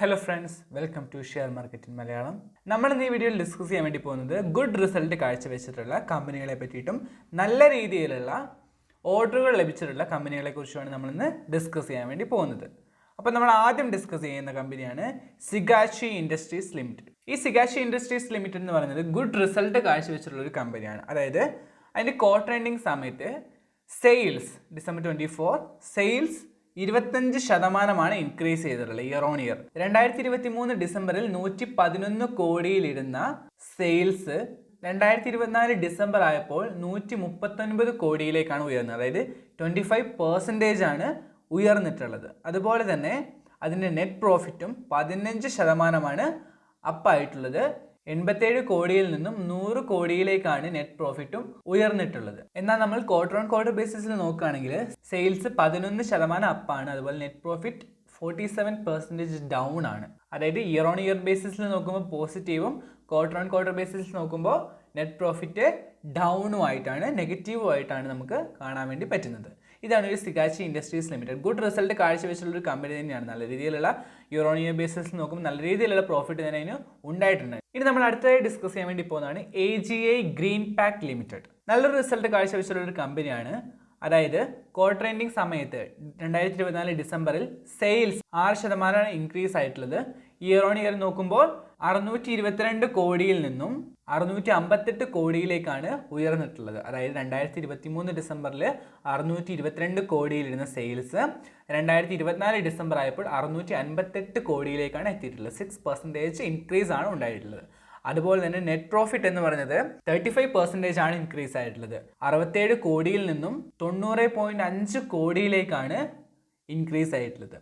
Hello friends welcome to share market in Malayalam നമ്മൾ ഈ വീഡിയോയിൽ ഡിസ്കസ് ചെയ്യാൻ വേണ്ടി പോകുന്നത് ഗുഡ് റിസൾട്ട് കാഴ്ചവെച്ചിട്ടുള്ള കമ്പനികളെ പറ്റിയിട്ടും നല്ല രീതിയിലുള്ള ഓർഡറുകൾ ലഭിച്ചിട്ടുള്ള കമ്പനികളെ കുറിച്ചുമാണ് നമ്മൾ ഇന്ന് ഡിസ്കസ് ചെയ്യാൻ വേണ്ടി പോകുന്നത്. അപ്പോൾ നമ്മൾ ആദ്യം ഡിസ്കസ് ചെയ്യുന്ന കമ്പനിയാണ് സിഗാഷി ഇൻഡസ്ട്രീസ് ലിമിറ്റഡ് ഈ സിഗാഷി ഇൻഡസ്ട്രീസ് ലിമിറ്റഡ് എന്ന് പറയുന്നത് ഗുഡ് റിസൾട്ട് കാഴ്ചവെച്ചിട്ടുള്ള ഒരു കമ്പനിയാണ് അതായത് അതിന്റെ ക്വാർട്ടർ എൻഡിങ് സമയത്ത് sales December twenty four sales ഇരുപത്തഞ്ച് ശതമാനമാണ് ഇൻക്രീസ് ചെയ്തിട്ടുള്ളത് ഇയർ ഓൺ ഇയർ രണ്ടായിരത്തി ഇരുപത്തി മൂന്ന് ഡിസംബറിൽ നൂറ്റി പതിനൊന്ന് കോടിയിലിരുന്ന സെയിൽസ് രണ്ടായിരത്തി ഇരുപത്തിനാല് ഡിസംബർ ആയപ്പോൾ നൂറ്റി മുപ്പത്തൊൻപത് കോടിയിലേക്കാണ് ഉയർന്നത്. അതായത് ട്വന്റി ഫൈവ് പെർസെന്റേജ് ആണ് ഉയർന്നിട്ടുള്ളത്. അതുപോലെ തന്നെ അതിന്റെ നെറ്റ് പ്രോഫിറ്റും പതിനഞ്ച് ശതമാനമാണ് അപ്പായിട്ടുള്ളത് എൺപത്തേഴ് കോടിയിൽ നിന്നും നൂറ് കോടിയിലേക്കാണ് നെറ്റ് പ്രോഫിറ്റും ഉയർന്നിട്ടുള്ളത്. എന്നാൽ നമ്മൾ ക്വാർട്ടർ ഓൺ ക്വാർട്ടർ ബേസിസിൽ നോക്കുകയാണെങ്കിൽ സെയിൽസ് പതിനൊന്ന് ശതമാനം അപ്പാണ് അതുപോലെ net profit forty seven percentage down ആണ്. അതായത് ഇയർ ഓൺ ഇയർ ബേസിസിൽ നോക്കുമ്പോൾ പോസിറ്റീവും ക്വാർട്ടർ ഓൺ ക്വാർട്ടർ ബേസിസിൽ നോക്കുമ്പോൾ നെറ്റ് പ്രോഫിറ്റ് ഡൗണും ആയിട്ടാണ് നെഗറ്റീവും ആയിട്ടാണ് നമുക്ക് കാണാൻ വേണ്ടി പറ്റുന്നത്. ഇതാണ് ഒരു Sigachi industries limited good result കാഴ്ചവെച്ചുള്ള ഒരു കമ്പനി തന്നെയാണ്. നല്ല രീതിയിലുള്ള യൂറോണിയ ബേസിസിൽ നോക്കുമ്പോൾ നല്ല രീതിയിലുള്ള പ്രോഫിറ്റ് തന്നെ അതിന് ഉണ്ടായിട്ടുണ്ട്. ഇനി നമ്മൾ അടുത്തതായി ഡിസ്കസ് ചെയ്യാൻ വേണ്ടി പോകുന്നതാണ് A G I green pack limited നല്ലൊരു റിസൾട്ട് കാഴ്ചവെച്ചുള്ള ഒരു കമ്പനിയാണ് അതായത് ക്വാർട്ടർ എൻഡിങ് സമയത്ത് രണ്ടായിരത്തി ഇരുപത്തിനാല് ഡിസംബറിൽ സെയിൽസ് ആറ് ശതമാനമാണ് ഇൻക്രീസ് ആയിട്ടുള്ളത്. ഇയർ ഓൺ ഇയർ നോക്കുമ്പോൾ അറുന്നൂറ്റി ഇരുപത്തിരണ്ട് കോടിയിൽ നിന്നും അറുന്നൂറ്റി അമ്പത്തെട്ട് കോടിയിലേക്കാണ് ഉയർന്നിട്ടുള്ളത്. അതായത് രണ്ടായിരത്തി ഇരുപത്തി മൂന്ന് ഡിസംബറിൽ അറുന്നൂറ്റി ഇരുപത്തിരണ്ട് കോടിയിലിരുന്ന സെയിൽസ് രണ്ടായിരത്തി ഇരുപത്തിനാല് ഡിസംബർ ആയപ്പോൾ അറുന്നൂറ്റി അൻപത്തെട്ട് കോടിയിലേക്കാണ് എത്തിയിട്ടുള്ളത്. സിക്സ് പെർസെന്റേജ് ഇൻക്രീസ് ആണ് ഉണ്ടായിട്ടുള്ളത്. അതുപോലെ തന്നെ നെറ്റ് പ്രോഫിറ്റ് എന്ന് പറഞ്ഞത് തേർട്ടി ഫൈവ് പെർസെന്റേജ് ആണ് ഇൻക്രീസ് ആയിട്ടുള്ളത്. അറുപത്തേഴ് കോടിയിൽ നിന്നും തൊണ്ണൂറ് പോയിന്റ് അഞ്ച് കോടിയിലേക്കാണ് ഇൻക്രീസ് ആയിട്ടുള്ളത്.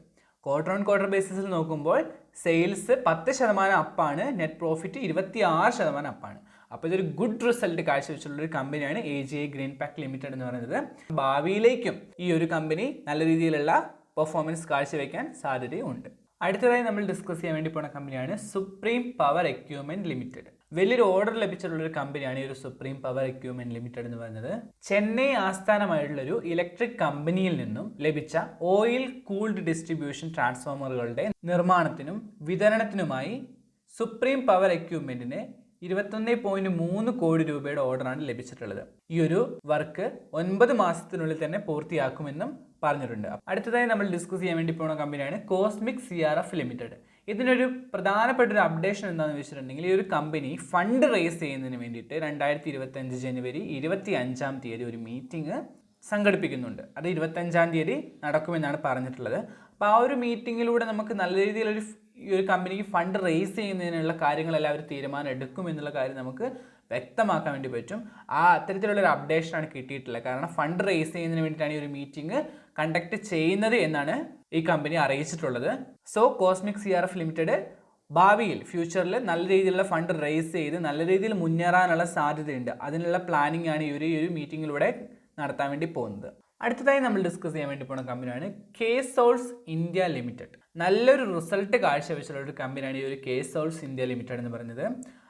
ക്വാർട്ടർ ഓൺ ക്വാർട്ടർ ബേസിസിൽ നോക്കുമ്പോൾ സെയിൽസ് പത്ത് ശതമാനം അപ്പാണ് നെറ്റ് പ്രോഫിറ്റ് ഇരുപത്തി ആറ് ശതമാനം അപ്പാണ് അപ്പോൾ ഇതൊരു ഗുഡ് റിസൾട്ട് കാഴ്ചവെച്ചുള്ള ഒരു കമ്പനിയാണ് A G I green pack limited എന്ന് പറയുന്നത്. ഭാവിയിലേക്കും ഈ ഒരു കമ്പനി നല്ല രീതിയിലുള്ള പെർഫോമൻസ് കാഴ്ചവെക്കാൻ സാധ്യതയുണ്ട്. അടുത്തതായി നമ്മൾ ഡിസ്കസ് ചെയ്യാൻ വേണ്ടി പോണ കമ്പനിയാണ് സുപ്രീം പവർ എക്യൂപ്മെന്റ് ലിമിറ്റഡ് വലിയൊരു ഓർഡർ ലഭിച്ചിട്ടുള്ള ഒരു കമ്പനിയാണ് ഈ ഒരു സുപ്രീം പവർ എക്യൂപ്മെന്റ് ലിമിറ്റഡ് എന്ന് പറയുന്നത്. ചെന്നൈ ആസ്ഥാനമായിട്ടുള്ള ഒരു ഇലക്ട്രിക് കമ്പനിയിൽ നിന്നും ലഭിച്ച ഓയിൽ കൂൾഡ് ഡിസ്ട്രിബ്യൂഷൻ ട്രാൻസ്ഫോമറുകളുടെ നിർമ്മാണത്തിനും വിതരണത്തിനുമായി സുപ്രീം പവർ എക്യൂപ്മെന്റിന് ഇരുപത്തൊന്ന് പോയിന്റ് മൂന്ന് കോടി രൂപയുടെ ഓർഡറാണ് ലഭിച്ചിട്ടുള്ളത്. ഈ ഒരു വർക്ക് ഒൻപത് മാസത്തിനുള്ളിൽ തന്നെ പൂർത്തിയാക്കുമെന്നും പറഞ്ഞിട്ടുണ്ട്. അടുത്തതായി നമ്മൾ ഡിസ്കസ് ചെയ്യാൻ വേണ്ടി പോകുന്ന കമ്പനിയാണ് cosmic C R F limited ഇതിനൊരു പ്രധാനപ്പെട്ട ഒരു അപ്ഡേഷൻ എന്താണെന്ന് വെച്ചിട്ടുണ്ടെങ്കിൽ ഈ ഒരു കമ്പനി ഫണ്ട് റേസ് ചെയ്യുന്നതിന് വേണ്ടിയിട്ട് രണ്ടായിരത്തി ഇരുപത്തഞ്ച് ജനുവരി ഇരുപത്തി അഞ്ചാം തീയതി ഒരു മീറ്റിംഗ് സംഘടിപ്പിക്കുന്നുണ്ട്. അത് ഇരുപത്തഞ്ചാം തീയതി നടക്കുമെന്നാണ് പറഞ്ഞിട്ടുള്ളത്. അപ്പോൾ ആ ഒരു മീറ്റിങ്ങിലൂടെ നമുക്ക് നല്ല രീതിയിലൊരു ഈ ഒരു കമ്പനിക്ക് ഫണ്ട് റേസ് ചെയ്യുന്നതിനുള്ള കാര്യങ്ങളെല്ലാം അവർ തീരുമാനം എടുക്കും എന്നുള്ള കാര്യം നമുക്ക് വ്യക്തമാക്കാൻ വേണ്ടി പറ്റും. ആ അത്തരത്തിലുള്ള ഒരു അപ്ഡേഷനാണ് കിട്ടിയിട്ടുള്ളത്. കാരണം ഫണ്ട് റേസ് ചെയ്യുന്നതിന് വേണ്ടിയിട്ടാണ് ഈ ഒരു മീറ്റിംഗ് കണ്ടക്ട് ചെയ്യുന്നത് എന്നാണ് ഈ കമ്പനി അറിയിച്ചിട്ടുള്ളത്. So cosmic C R F limited ഭാവിയിൽ ഫ്യൂച്ചറിൽ നല്ല രീതിയിലുള്ള ഫണ്ട് റേസ് ചെയ്ത് നല്ല രീതിയിൽ മുന്നേറാനുള്ള സാധ്യതയുണ്ട്. അതിനുള്ള പ്ലാനിങ് ആണ് ഈ ഒരു മീറ്റിങ്ങിലൂടെ നടത്താൻ വേണ്ടി പോകുന്നത്. അടുത്തതായി നമ്മൾ ഡിസ്കസ് ചെയ്യാൻ വേണ്ടി പോണ കമ്പനിയാണ് കെ സോൾസ് ഇന്ത്യ ലിമിറ്റഡ് നല്ലൊരു റിസൾട്ട് കാഴ്ചവെച്ചുള്ള ഒരു കമ്പനിയാണ് ഈ ഒരു കെ സോൾസ് ഇന്ത്യ ലിമിറ്റഡ് എന്ന് പറയുന്നത്.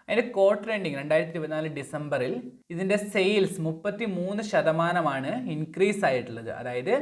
അതിന്റെ ക്വാർട്ടർ എൻഡിങ് രണ്ടായിരത്തി ഇരുപത്തിനാല് ഡിസംബറിൽ ഇതിന്റെ സെയിൽസ് മുപ്പത്തി മൂന്ന് ശതമാനമാണ് ഇൻക്രീസ് ആയിട്ടുള്ളത്. അതായത്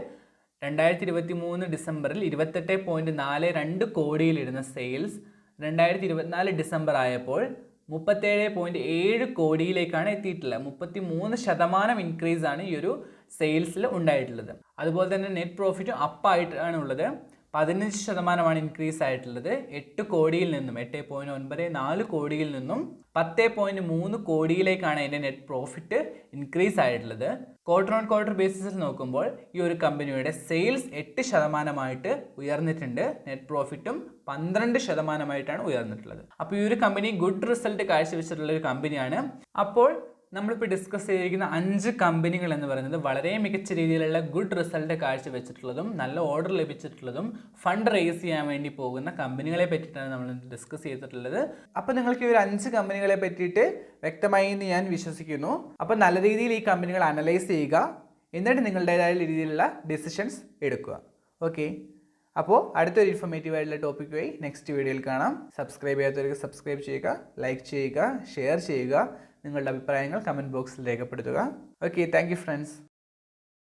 രണ്ടായിരത്തി ഇരുപത്തി മൂന്ന് ഡിസംബറിൽ ഇരുപത്തെട്ട് പോയിന്റ് നാല് രണ്ട് കോടിയിലിരുന്ന സെയിൽസ് രണ്ടായിരത്തി ഇരുപത്തിനാല് ഡിസംബർ ആയപ്പോൾ മുപ്പത്തേഴ് പോയിന്റ് ഏഴ് കോടിയിലേക്കാണ് എത്തിയിട്ടുള്ളത്. മുപ്പത്തി മൂന്ന് ശതമാനം ഇൻക്രീസ് ആണ് ഈ ഒരു സെയിൽസിൽ ഉണ്ടായിട്ടുള്ളത്. അതുപോലെ തന്നെ നെറ്റ് പ്രോഫിറ്റും അപ്പായിട്ടാണ് ഉള്ളത്. പതിനഞ്ച് ശതമാനമാണ് ഇൻക്രീസ് ആയിട്ടുള്ളത്. എട്ട് കോടിയിൽ നിന്നും എട്ട് പോയിന്റ് ഒൻപത് നാല് കോടിയിൽ നിന്നും പത്ത് പോയിന്റ് മൂന്ന് കോടിയിലേക്കാണ് അതിന്റെ നെറ്റ് പ്രോഫിറ്റ് ഇൻക്രീസ് ആയിട്ടുള്ളത്. ക്വാർട്ടർ ഓൺ ക്വാർട്ടർ ബേസിസിൽ നോക്കുമ്പോൾ ഈ ഒരു കമ്പനിയുടെ സെയിൽസ് എട്ട് ശതമാനമായിട്ട് ഉയർന്നിട്ടുണ്ട്. നെറ്റ് പ്രോഫിറ്റും പന്ത്രണ്ട് ശതമാനമായിട്ടാണ് ഉയർന്നിട്ടുള്ളത്. അപ്പോൾ ഈ ഒരു കമ്പനി ഗുഡ് റിസൾട്ട് കാഴ്ചവെച്ചിട്ടുള്ള ഒരു കമ്പനിയാണ് അപ്പോൾ നമ്മളിപ്പോൾ ഡിസ്കസ് ചെയ്തിരിക്കുന്ന അഞ്ച് കമ്പനികൾ എന്ന് പറയുന്നത് വളരെ മികച്ച രീതിയിലുള്ള ഗുഡ് റിസൾട്ട് കാഴ്ചവെച്ചിട്ടുള്ളതും നല്ല ഓർഡർ ലഭിച്ചിട്ടുള്ളതും ഫണ്ട് റേസ് ചെയ്യാൻ വേണ്ടി പോകുന്ന കമ്പനികളെ പറ്റിയിട്ടാണ് നമ്മൾ ഡിസ്കസ് ചെയ്തിട്ടുള്ളത്. അപ്പോൾ നിങ്ങൾക്ക് ഈ ഒരു അഞ്ച് കമ്പനികളെ പറ്റിയിട്ട് വ്യക്തമായി എന്ന് ഞാൻ വിശ്വസിക്കുന്നു. അപ്പോൾ നല്ല രീതിയിൽ ഈ കമ്പനികൾ അനലൈസ് ചെയ്യുക. എന്നിട്ട് നിങ്ങളുടേതായ രീതിയിലുള്ള ഡിസിഷൻസ് എടുക്കുക. ഓക്കെ അപ്പോൾ അടുത്തൊരു ഇൻഫോർമേറ്റീവ് ആയിട്ടുള്ള ടോപ്പിക്കുമായി നെക്സ്റ്റ് വീഡിയോയിൽ കാണാം. സബ്സ്ക്രൈബ് ചെയ്യാത്തവർക്ക് സബ്സ്ക്രൈബ് ചെയ്യുക ലൈക്ക് ചെയ്യുക ഷെയർ ചെയ്യുക. നിങ്ങളുടെ അഭിപ്രായങ്ങൾ കമന്റ് ബോക്സിൽ രേഖപ്പെടുത്തുക. Okay thank friends